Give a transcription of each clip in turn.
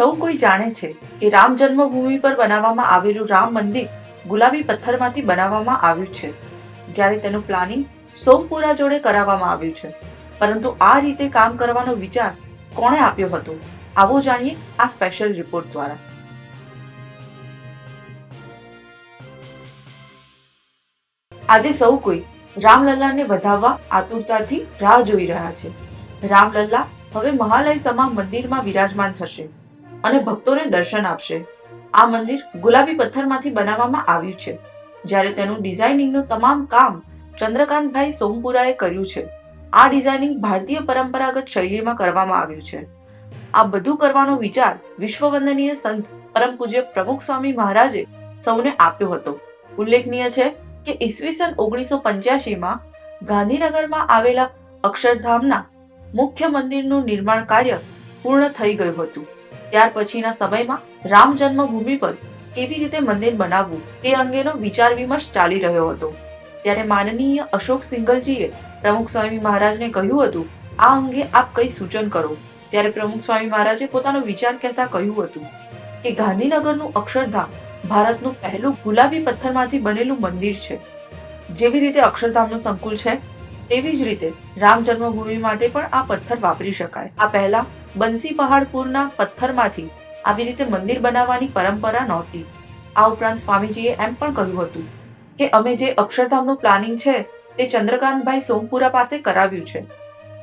સૌ કોઈ જાણે છે કે રામ જન્મભૂમિ પર બનાવવામાં આવેલું રામ મંદિર ગુલાબી પથ્થરમાંથી બનાવવામાં આવ્યું છે. જ્યારે તેનું પ્લાનિંગ સોમપુરા જોડે કરાવવામાં આવ્યું છે. પરંતુ આ રીતે કામ કરવાનો વિચાર કોણે આપ્યો હતો? આવો જાણીએ આ સ્પેશિયલ રિપોર્ટ દ્વારા. આજે સૌ કોઈ રામલલ્લાને વધાવવા આતુરતાથી રાહ જોઈ રહ્યા છે. રામલલ્લા હવે મહાલય સમા મંદિરમાં વિરાજમાન થશે. અને ભક્તોને દર્શન આપશે. આ મંદિર ગુલાબી પથ્થરમાંથી બનાવવામાં આવ્યું છે. જ્યારે તેનું ડિઝાઇનિંગનું તમામ કામ ચંદ્રકાંતભાઈ સોમપુરાએ કર્યું છે. આ ડિઝાઇનિંગ ભારતીય પરંપરાગત શૈલીમાં કરવામાં આવ્યું છે. આ બધું કરવાનો વિચાર વિશ્વવંદનીય સંત પરમ પૂજ્ય પ્રમુખ સ્વામી મહારાજે સૌને આપ્યો હતો. ઉલ્લેખનીય છે કે ઈસવીસન ઓગણીસો પંચ્યાસીમાં ગાંધીનગરમાં આવેલા અક્ષરધામના મુખ્ય મંદિરનું નિર્માણ કાર્ય પૂર્ણ થઈ ગયું હતું. ત્યાર પછીના સમયમાં રામ જન્મભૂમિ પર કેવી રીતે મંદિર બનાવવું તે અંગેનો વિચાર વિમર્શ ચાલી રહ્યો હતો. ત્યારે માનનીય અશોક સિંઘલજીએ પ્રમુખ સ્વામી મહારાજને કહ્યું હતું, આ અંગે આપ કઈ સૂચન કરો. ત્યારે પ્રમુખ સ્વામી મહારાજે પોતાનો વિચાર કહેતા કહ્યું હતું કે ગાંધીનગરનું અક્ષરધામ ભારતનું પહેલું ગુલાબી પથ્થરમાંથી બનેલું મંદિર છે. જેવી રીતે અક્ષરધામનું સંકુલ છે, તેવી જ રીતે રામ જન્મભૂમિ માટે પણ આ પથ્થર વાપરી શકાય. આ પહેલા બંસી પહાડપુરના પથ્થરમાંથી આવી રીતે મંદિર બનાવવાની પરંપરા નહોતી. આ ઉપરાંત સ્વામીજીએ એમ પણ કહ્યું હતું કે અમે જે અક્ષરધામનું પ્લાનિંગ છે તે ચંદ્રકાંતભાઈ સોમપુરા પાસે કરાવ્યું છે.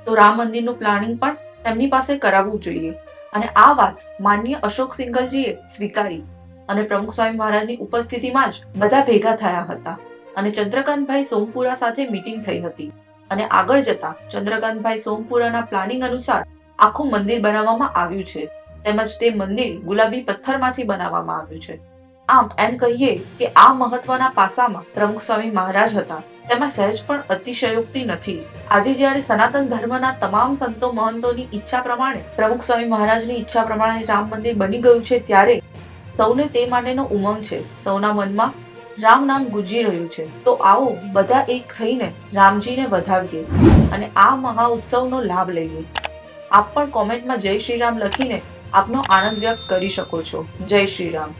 તો રામ મંદિરનું પ્લાનિંગ પણ તેમની પાસે કરાવવું જોઈએ. અને આ વાત માન્ય અશોક સિંઘલજીએ સ્વીકારી અને પ્રમુખ સ્વામી મહારાજની ઉપસ્થિતિમાં જ બધા ભેગા થયા હતા અને ચંદ્રકાંતભાઈ સોમપુરા સાથે મીટિંગ થઈ હતી. અને આગળ જતા ચંદ્રકાંતભાઈ સોમપુરાના પ્લાનિંગ અનુસાર આખું મંદિર બનાવવામાં આવ્યું છે. તેમજ તે મંદિર ગુલાબી પથ્થરમાંથી બનાવવામાં આવ્યું છે. આમ એમ કહીએ કે આ મહત્વના પાસામાં પ્રમુખ સ્વામી મહારાજ હતા. તેમાં સહેજ પણ અતિશયોક્તિ નથી. આજે જ્યારે સનાતન ધર્મના તમામ સંતો મહંતોની ઈચ્છા પ્રમાણે પ્રમુખ સ્વામી મહારાજની ઈચ્છા પ્રમાણે રામ મંદિર બની ગયું છે ત્યારે સૌને તે માટેનો ઉમંગ છે. સૌના મનમાં રામ નામ ગુંજી રહ્યું છે. તો આવો બધા એક થઈને રામજીને વધાવીએ અને આ મહા ઉત્સવનો લાભ લઈએ. આપ પણ કોમેન્ટમાં જય શ્રી રામ લખીને આપનો આનંદ વ્યક્ત કરી શકો છો. જય શ્રી રામ